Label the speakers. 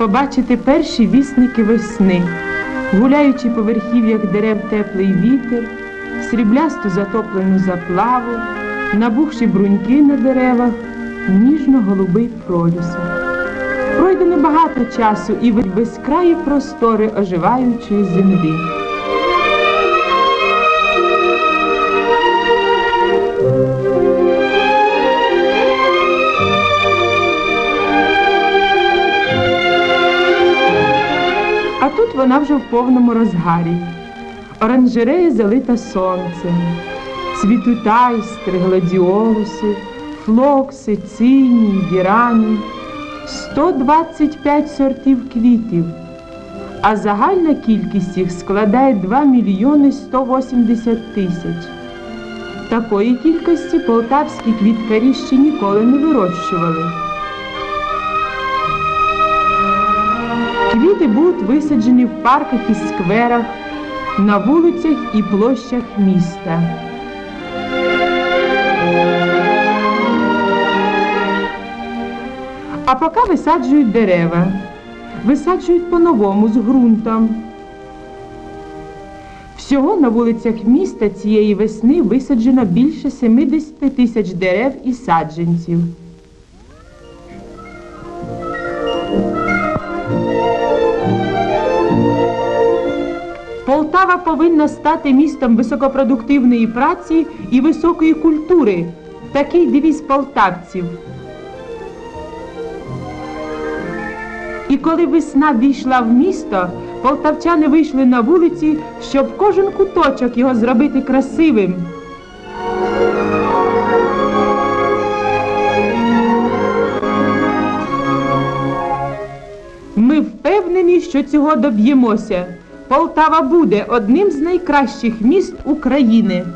Speaker 1: побачити перші вісники весни, гуляючи по верхів'ях дерев теплий вітер, сріблясту затоплену заплаву, набухші бруньки на деревах, ніжно-голубий пролісок. Пройде небагато часу і безкраї простори оживаючої землі. Вона вже в повному розгарі. Оранжерея залита сонцем, цвітуть айстри, гладіолуси, флокси, цинії, гірані, 125 сортів квітів, а загальна кількість їх складає 2 мільйони 180 тисяч. Такої кількості полтавські квіткарі ще ніколи не вирощували. Квіти будуть висаджені в парках і скверах, на вулицях і площах міста. А поки висаджують дерева, висаджують по-новому з ґрунтом. Всього на вулицях міста цієї весни висаджено більше 70 тисяч дерев і саджанців. Полтава повинна стати містом високопродуктивної праці і високої культури. Такий девіз полтавців. І коли весна війшла в місто, полтавчани вийшли на вулиці, щоб кожен куточок його зробити красивим. Ми впевнені, що цього доб'ємося. Полтава буде одним з найкращих міст України.